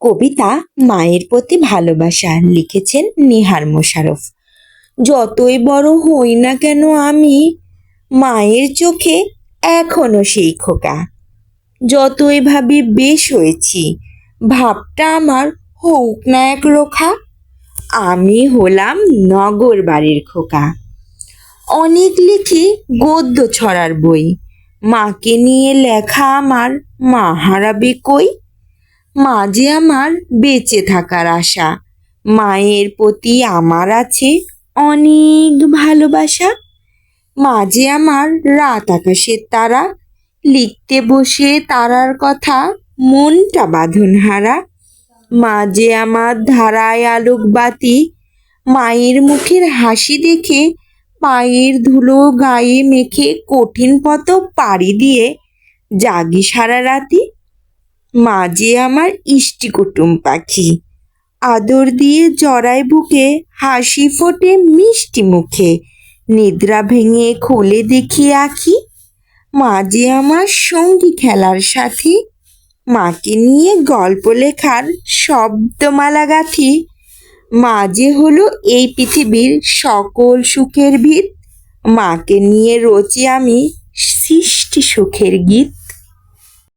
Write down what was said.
কবিতা মায়ের প্রতি ভালোবাসা লিখেছেন নিহার মোশারফ। যতই বড় হই না কেন আমি, মায়ের চোখে এখনও সেই খোকা। যতই ভাবি বেশ হয়েছি, ভাবটা আমার হোক না এক রোখা, আমি হলাম নগর বাড়ির খোকা। অনেক লিখি গদ্য ছড়ার বই, মাকে নিয়ে লেখা আমার মা হারাবে কই? মা যে আমার বেঁচে থাকার আশা। মায়ের প্রতি আমার আছে অনেক ভালোবাসা। মা যে আমার রাত আকাশের তারা, লিখতে বসে তারার কথা, মনটা বাঁধন হারা মা যে আমার ধারায় আলোক বাতি, মায়ের মুখের হাসি দেখে, পায়ের ধুলো গায়ে মেখে কঠিন পথ পাড়ি দিয়ে, জাগি সারা রাতি। মা যে আমার ইষ্টি কুটুম পাখি। আদর দিয়ে জড়ায় বুকে, হাসি ফোটে মিষ্টি মুখে। নিদ্রা ভেঙে খুলে দেখি আঁখি। মা যে আমার সঙ্গী খেলার সাথী। মাকে নিয়ে গল্প লেখার শব্দমালা গাথি। মা যে হলো এই পৃথিবীর সকল সুখের ভিত। মাকে নিয়ে রচি আমি সৃষ্টি সুখের গীত।